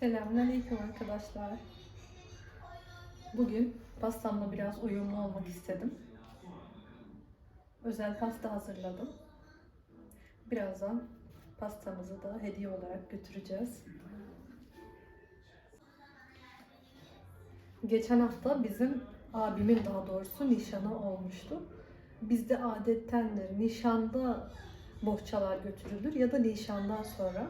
Selamünaleyküm arkadaşlar. Bugün pastamla biraz uyumlu olmak istedim. Özel pasta hazırladım. Birazdan pastamızı da hediye olarak götüreceğiz. Geçen hafta bizim abimin daha doğrusu nişanı olmuştu. Bizde adettendir nişanda bohçalar götürülür ya da nişandan sonra.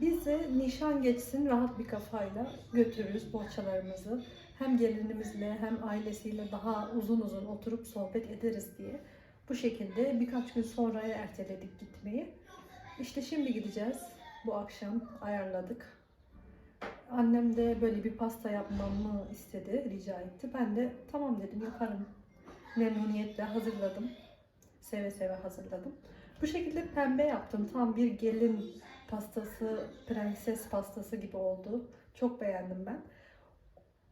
Biz de nişan geçsin rahat bir kafayla götürürüz bohçalarımızı. Hem gelinimizle hem ailesiyle daha uzun uzun oturup sohbet ederiz diye. Bu şekilde birkaç gün sonraya erteledik gitmeyi. İşte şimdi gideceğiz. Bu akşam ayarladık. Annem de böyle bir pasta yapmamı istedi, rica etti. Ben de tamam dedim yaparım. Memnuniyetle hazırladım. Seve seve hazırladım. Bu şekilde pembe yaptım. Tam bir gelin pastası, prenses pastası gibi oldu. Çok beğendim ben.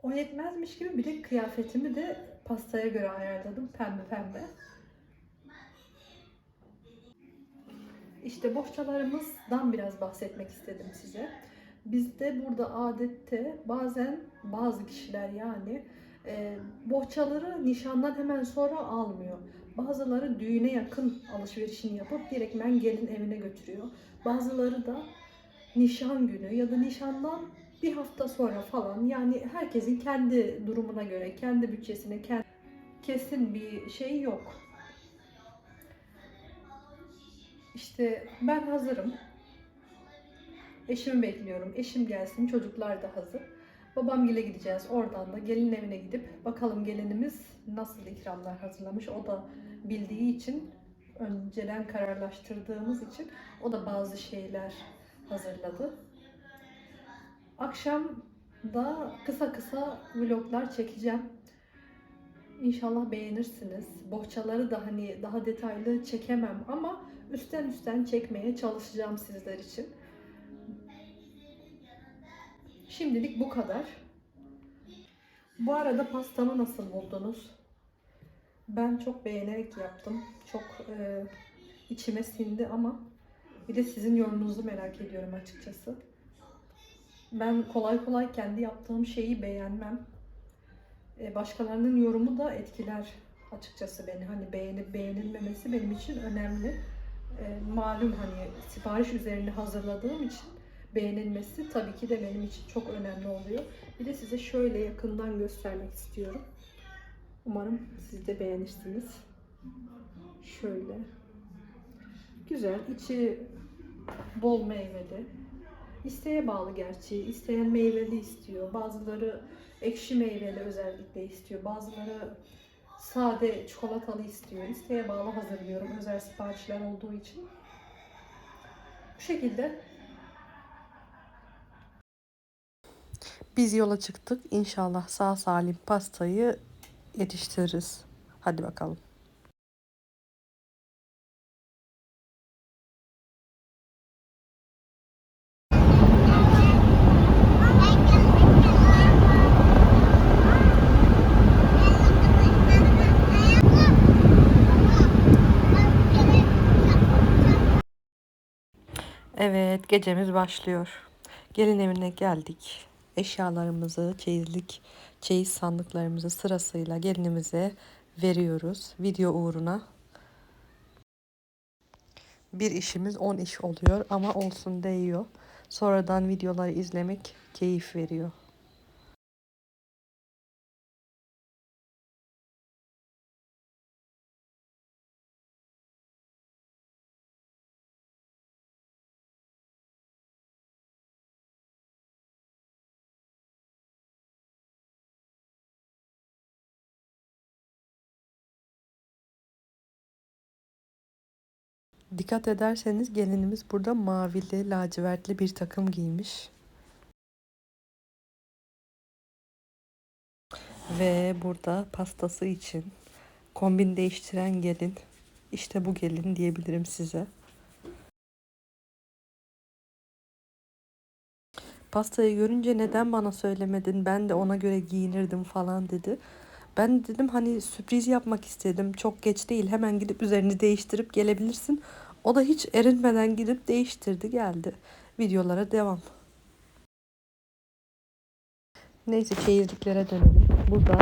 O yetmezmiş gibi bir de kıyafetimi de pastaya göre ayarladım. Pembe pembe. İşte bohçalarımızdan biraz bahsetmek istedim size. Bizde burada adette bazen bazı kişiler yani e, bohçaları nişandan hemen sonra almıyor. Bazıları düğüne yakın alışverişini yapıp direktmen gelin evine götürüyor. Bazıları da nişan günü ya da nişandan bir hafta sonra falan yani herkesin kendi durumuna göre, kendi bütçesine, kendi kesin bir şey yok. İşte ben hazırım. Eşimi bekliyorum. Eşim gelsin, çocuklar da hazır. Babamgile gideceğiz. Oradan da gelin evine gidip bakalım gelinimiz nasıl ikramlar hazırlamış. O da bildiği için önceden kararlaştırdığımız için o da bazı şeyler hazırladı. Akşam da kısa kısa vloglar çekeceğim. İnşallah beğenirsiniz. Bohçaları da hani daha detaylı çekemem ama üstten üstten çekmeye çalışacağım sizler için. Şimdilik bu kadar. Bu arada pastamı nasıl buldunuz? Ben çok beğenerek yaptım. Çok e, içime sindi ama bir de sizin yorumunuzu merak ediyorum açıkçası. Ben kolay kolay kendi yaptığım şeyi beğenmem. E, başkalarının yorumu da etkiler açıkçası beni. Hani beğenip beğenilmemesi benim için önemli. E, malum hani sipariş üzerine hazırladığım için beğenilmesi tabii ki de benim için çok önemli oluyor. Bir de size şöyle yakından göstermek istiyorum. Umarım siz de beğenirsiniz. Şöyle. Güzel. içi bol meyveli. İsteğe bağlı gerçi. İsteyen meyveli istiyor. Bazıları ekşi meyveli özellikle istiyor. Bazıları sade çikolatalı istiyor. İsteğe bağlı hazırlıyorum. Özel siparişler olduğu için. Bu şekilde Biz yola çıktık. İnşallah sağ salim pastayı yetiştiririz. Hadi bakalım. Evet, gecemiz başlıyor. Gelin evine geldik. Eşyalarımızı, çeyizlik, çeyiz sandıklarımızı sırasıyla gelinimize veriyoruz. Video uğruna. Bir işimiz 10 iş oluyor ama olsun değiyor. Sonradan videoları izlemek keyif veriyor. Dikkat ederseniz gelinimiz burada mavili, lacivertli bir takım giymiş. Ve burada pastası için kombin değiştiren gelin. İşte bu gelin diyebilirim size. Pastayı görünce neden bana söylemedin? Ben de ona göre giyinirdim falan dedi. Ben dedim hani sürpriz yapmak istedim. Çok geç değil. Hemen gidip üzerini değiştirip gelebilirsin. O da hiç erinmeden gidip değiştirdi geldi. Videolara devam. Neyse çeyizliklere dönelim. Burada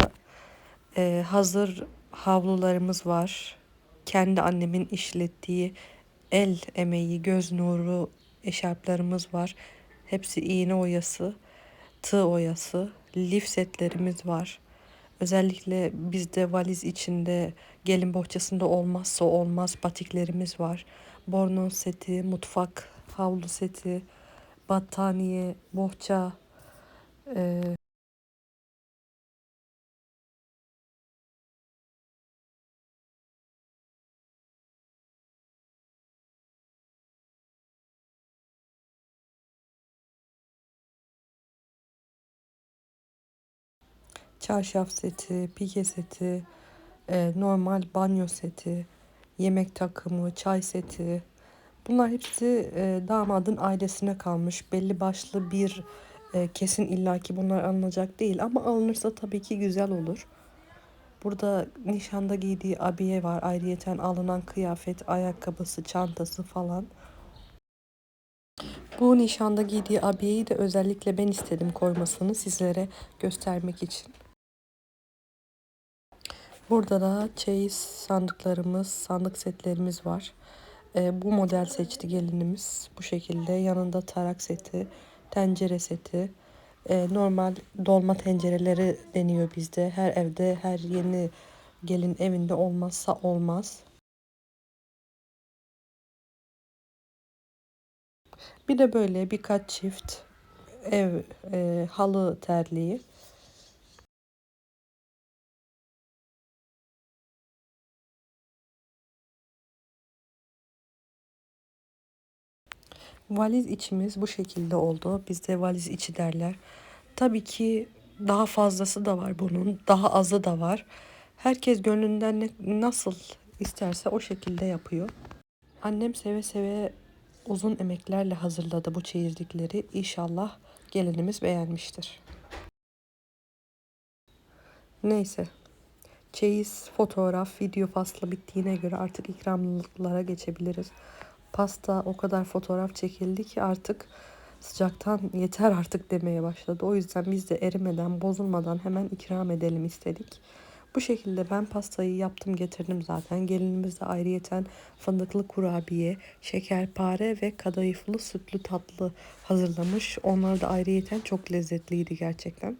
e, hazır havlularımız var. Kendi annemin işlettiği el emeği, göz nuru eşarplarımız var. Hepsi iğne oyası, tığ oyası, lif setlerimiz var. Özellikle bizde valiz içinde gelin bohçasında olmazsa olmaz batiklerimiz var. Bornoz seti, mutfak havlu seti, battaniye, bohça, e, çarşaf seti, pike seti, e, normal banyo seti, yemek takımı, çay seti. Bunlar hepsi e, damadın ailesine kalmış. Belli başlı bir e, kesin illaki bunlar alınacak değil ama alınırsa tabii ki güzel olur. Burada nişanda giydiği abiye var. Ayrıyeten alınan kıyafet, ayakkabısı, çantası falan. Bu nişanda giydiği abiyeyi de özellikle ben istedim koymasını sizlere göstermek için. Burada da çeyiz sandıklarımız, sandık setlerimiz var. Ee, bu model seçti gelinimiz. Bu şekilde yanında tarak seti, tencere seti, e, normal dolma tencereleri deniyor bizde. Her evde, her yeni gelin evinde olmazsa olmaz. Bir de böyle birkaç çift ev e, halı terliği. Valiz içimiz bu şekilde oldu. Bizde valiz içi derler. Tabii ki daha fazlası da var bunun. Daha azı da var. Herkes gönlünden ne, nasıl isterse o şekilde yapıyor. Annem seve seve uzun emeklerle hazırladı bu çeyizlikleri. İnşallah gelinimiz beğenmiştir. Neyse. Çeyiz, fotoğraf, video faslı bittiğine göre artık ikramlıklara geçebiliriz. Pasta o kadar fotoğraf çekildi ki artık sıcaktan yeter artık demeye başladı. O yüzden biz de erimeden, bozulmadan hemen ikram edelim istedik. Bu şekilde ben pastayı yaptım getirdim zaten. Gelinimiz de ayrıyeten fındıklı kurabiye, şekerpare ve kadayıflı sütlü tatlı hazırlamış. Onlar da ayrıyeten çok lezzetliydi gerçekten.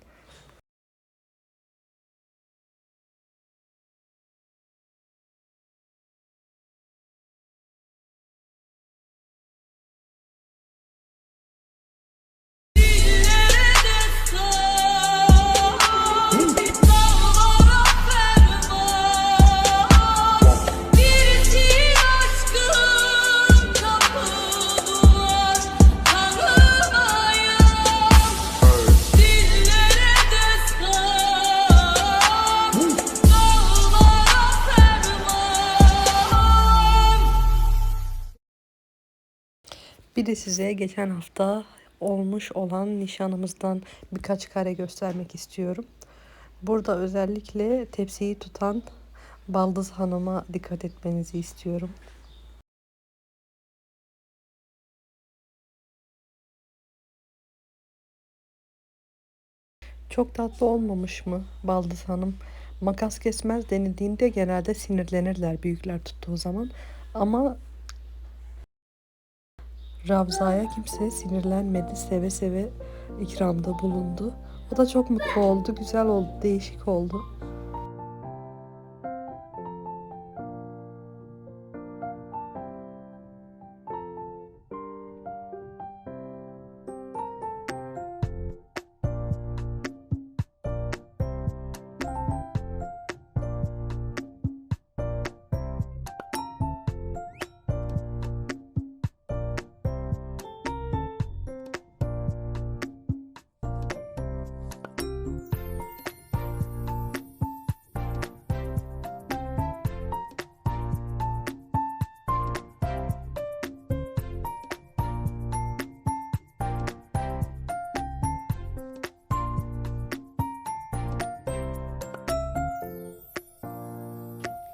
De size geçen hafta olmuş olan nişanımızdan birkaç kare göstermek istiyorum. Burada özellikle tepsiyi tutan Baldız Hanım'a dikkat etmenizi istiyorum. Çok tatlı olmamış mı Baldız Hanım? Makas kesmez denildiğinde genelde sinirlenirler büyükler tuttuğu zaman. Ama Ravza'ya kimse sinirlenmedi. Seve seve ikramda bulundu. O da çok mutlu oldu. Güzel oldu. Değişik oldu.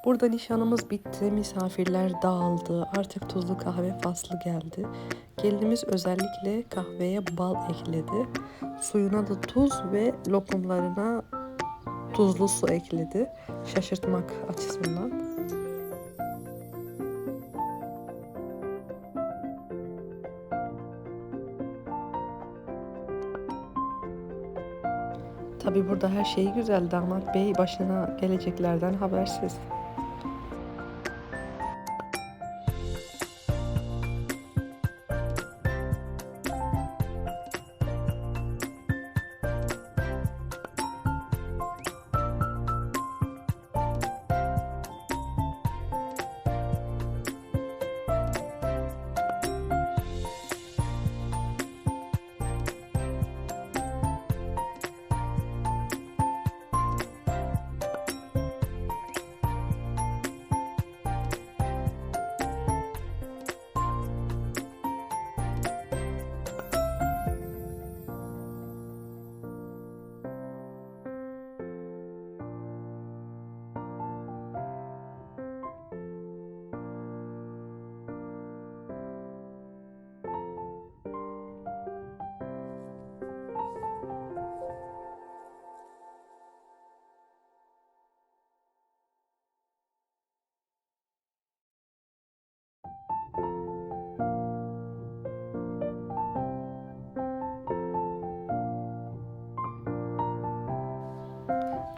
Burada nişanımız bitti, misafirler dağıldı. Artık tuzlu kahve faslı geldi. Gelinimiz özellikle kahveye bal ekledi. Suyuna da tuz ve lokumlarına tuzlu su ekledi. Şaşırtmak açısından. Tabi burada her şey güzel. Damat bey başına geleceklerden habersiz.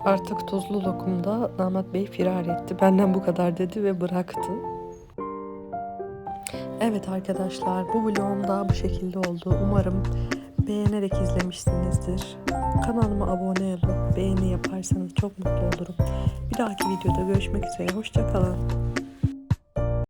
Artık tuzlu lokumda damat bey firar etti. Benden bu kadar dedi ve bıraktı. Evet arkadaşlar bu vlogum da bu şekilde oldu. Umarım beğenerek izlemişsinizdir. Kanalıma abone olup beğeni yaparsanız çok mutlu olurum. Bir dahaki videoda görüşmek üzere. Hoşçakalın.